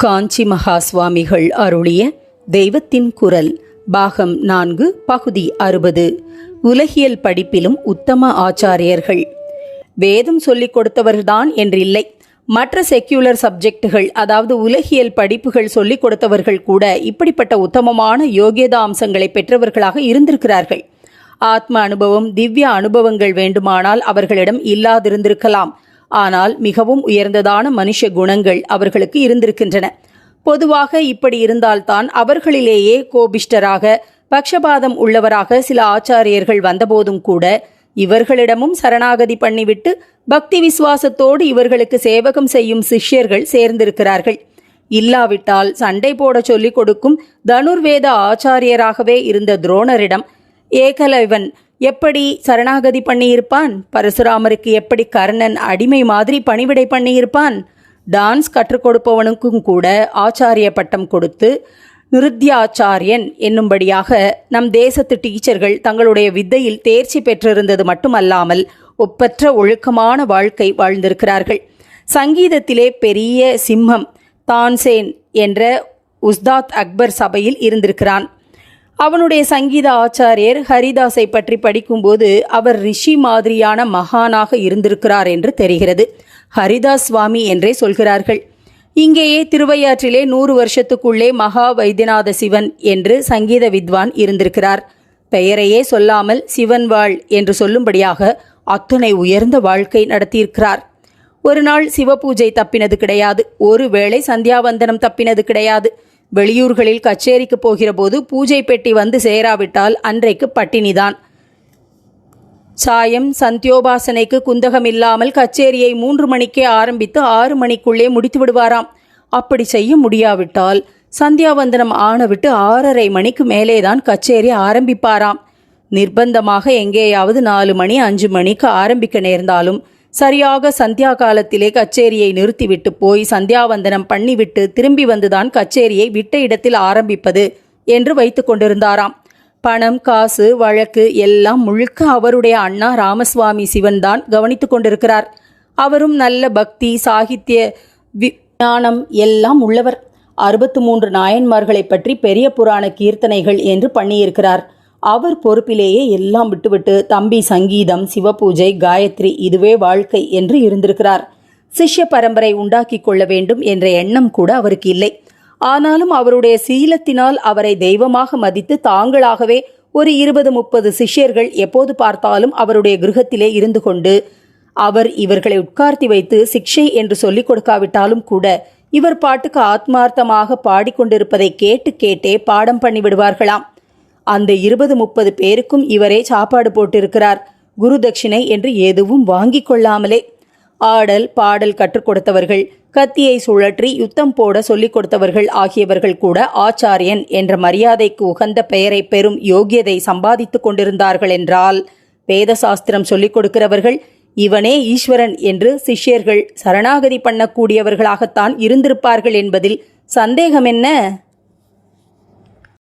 காஞ்சி மகா சுவாமிகள் அருளிய தெய்வத்தின் குரல் பாகம் நான்கு பகுதி அறுபது. உலகியல் படிப்பிலும் உத்தம ஆச்சாரியர்கள். வேதம் சொல்லிக் கொடுத்தவர்தான் என்றில்லை. மற்ற செக்யூலர் சப்ஜெக்டுகள் அதாவது உலகியல் படிப்புகள் சொல்லிக் கொடுத்தவர்கள் கூட இப்படிப்பட்ட உத்தமமான யோகியதா அம்சங்களை பெற்றவர்களாக இருந்திருக்கிறார்கள். ஆத்ம அனுபவம் திவ்ய அனுபவங்கள் வேண்டுமானால் அவர்களிடம் இல்லாதிருந்திருக்கலாம். ஆனால் மிகவும் உயர்ந்ததான மனுஷ குணங்கள் அவர்களுக்கு இருந்திருக்கின்றன. பொதுவாக இப்படி இருந்தால்தான் அவர்களிலேயே கோபிஷ்டராக பக்ஷபாதம் உள்ளவராக சில ஆச்சாரியர்கள் வந்தபோதும் கூட இவர்களிடமும் சரணாகதி பண்ணிவிட்டு பக்தி விசுவாசத்தோடு இவர்களுக்கு சேவகம் செய்யும் சிஷ்யர்கள் சேர்ந்திருக்கிறார்கள். இல்லாவிட்டால் சண்டை போட சொல்லிக் கொடுக்கும் தனுர்வேத ஆச்சாரியராகவே இருந்த துரோணரிடம் ஏகலைவன் எப்படி சரணாகதி பண்ணியிருப்பான்? பரசுராமருக்கு எப்படி கர்ணன் அடிமை மாதிரி பணிவிடை பண்ணியிருப்பான்? டான்ஸ் கற்றுக் கொடுப்பவனுக்கும் கூட ஆச்சாரிய பட்டம் கொடுத்து நிருத்யாச்சாரியன் என்னும்படியாக நம் தேசத்து டீச்சர்கள் தங்களுடைய வித்தையில் தேர்ச்சி பெற்றிருந்தது மட்டுமல்லாமல் ஒப்பற்ற ஒழுக்கமான வாழ்க்கை வாழ்ந்திருக்கிறார்கள். சங்கீதத்திலே பெரிய சிம்மம் தான்சேன் என்ற உஸ்தாத் அக்பர் சபையில் இருந்திருக்கிறான். அவனுடைய சங்கீத ஆச்சாரியர் ஹரிதாஸை பற்றி படிக்கும்போது அவர் ரிஷி மாதிரியான மகானாக இருந்திருக்கிறார் என்று தெரிகிறது. ஹரிதாஸ் சுவாமி என்றே சொல்கிறார்கள். இங்கேயே திருவையாற்றிலே நூறு வருஷத்துக்குள்ளே மகா வைத்தியநாத சிவன் என்று சங்கீத வித்வான் இருந்திருக்கிறார். பெயரையே சொல்லாமல் சிவன் வாழ் என்று சொல்லும்படியாக அத்துணை உயர்ந்த வாழ்க்கை நடத்தியிருக்கிறார். ஒரு நாள் சிவபூஜை தப்பினது கிடையாது. ஒருவேளை சந்தியாவந்தனம் தப்பினது கிடையாது. வெளியூர்களில் கச்சேரிக்கு போகிறபோது பூஜை பெட்டி வந்து சேராவிட்டால் அன்றைக்கு பட்டினிதான். சாயம் சந்தியோபாசனைக்கு குந்தகம் இல்லாமல் கச்சேரியை மூன்று மணிக்கே ஆரம்பித்து ஆறு மணிக்குள்ளே முடித்து விடுவாராம் அப்படி செய்ய முடியாவிட்டால் சந்தியாவந்தனம் ஆனவிட்டு ஆறரை மணிக்கு மேலேதான் கச்சேரி ஆரம்பிப்பாராம். நிர்பந்தமாக எங்கேயாவது நாலு மணி அஞ்சு மணிக்கு ஆரம்பிக்க நேர்ந்தாலும் சரியாக சந்தியா காலத்திலே கச்சேரியை நிறுத்திவிட்டு போய் சந்தியாவந்தனம் பண்ணிவிட்டு திரும்பி வந்துதான் கச்சேரியை விட்ட இடத்தில் ஆரம்பிப்பது என்று வைத்து கொண்டிருந்தாராம். பணம் காசு வழக்கு எல்லாம் முழுக்க அவருடைய அண்ணா ராமசுவாமி சிவன்தான் கவனித்து கொண்டிருக்கிறார். அவரும் நல்ல பக்தி சாகித்ய விஞ்ஞானம் எல்லாம் உள்ளவர். அறுபத்து மூன்று நாயன்மார்களை பற்றி பெரிய புராண கீர்த்தனைகள் என்று பண்ணியிருக்கிறார். அவர் பொறுப்பிலேயே எல்லாம் விட்டுவிட்டு தம்பி சங்கீதம் சிவபூஜை காயத்ரி இதுவே வாழ்க்கை என்று இருந்திருக்கிறார். சிஷ்ய பரம்பரை உண்டாக்கி கொள்ள வேண்டும் என்ற எண்ணம் கூட அவருக்கு இல்லை. ஆனாலும் அவருடைய சீலத்தினால் அவரை தெய்வமாக மதித்து தாங்களாகவே ஒரு இருபது முப்பது சிஷ்யர்கள் எப்போது பார்த்தாலும் அவருடைய கிரகத்திலே இருந்து கொண்டு அவர் இவர்களை உட்கார்த்தி வைத்து சிக்ஷை என்று சொல்லிக் கொடுக்காவிட்டாலும் கூட இவர் பாட்டுக்கு ஆத்மார்த்தமாக பாடிக்கொண்டிருப்பதை கேட்டு கேட்டே பாடம் பண்ணிவிடுவார்களாம். அந்த இருபது முப்பது பேருக்கும் இவரே சாப்பாடு போட்டிருக்கிறார். குரு தட்சிணை என்று எதுவும் வாங்கிக் கொள்ளாமலே. ஆடல் பாடல் கற்றுக் கொடுத்தவர்கள் கத்தியை சுழற்றி யுத்தம் போட சொல்லிக் கொடுத்தவர்கள் ஆகியவர்கள் கூட ஆச்சாரியன் என்ற மரியாதைக்கு உகந்த பெயரை பெறும் யோகியதை சம்பாதித்துக் கொண்டிருந்தார்கள் என்றால் வேத சாஸ்திரம் சொல்லிக் கொடுக்கிறவர்கள் இவனே ஈஸ்வரன் என்று சிஷ்யர்கள் சரணாகதி பண்ணக்கூடியவர்களாகத்தான் இருந்திருப்பார்கள் என்பதில் சந்தேகம் என்ன